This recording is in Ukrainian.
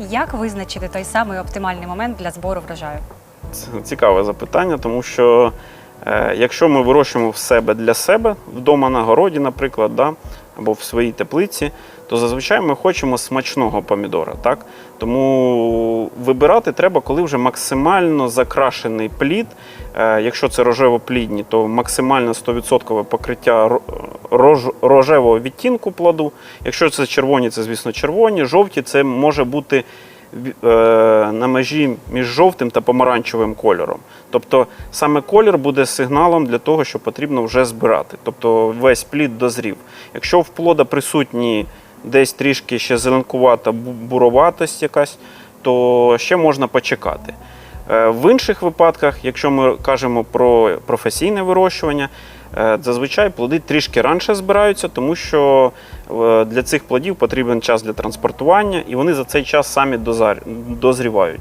Як визначити той самий оптимальний момент для збору врожаю? Це цікаве запитання, тому що е, якщо ми вирощуємо в себе для себе, вдома на городі, наприклад, да, або в своїй теплиці, то зазвичай ми хочемо смачного помідора. Так? Тому вибирати треба, коли вже максимально закрашений плід. Е, якщо це рожево-плідні, то максимально 100% покриття рож- рожевого відтінку плоду. Якщо це червоні, це звісно червоні, жовті це може бути е, на межі між жовтим та помаранчевим кольором. Тобто саме колір буде сигналом для того, що потрібно вже збирати. Тобто весь плід дозрів. Якщо в плода присутні десь трішки ще зеленкувата буроватость якась, то ще можна почекати. Е, В інших випадках, якщо ми кажемо про професійне вирощування, е, зазвичай плоди трішки раніше збираються, тому що е, для цих плодів потрібен час для транспортування, і вони за цей час самі дозрівають.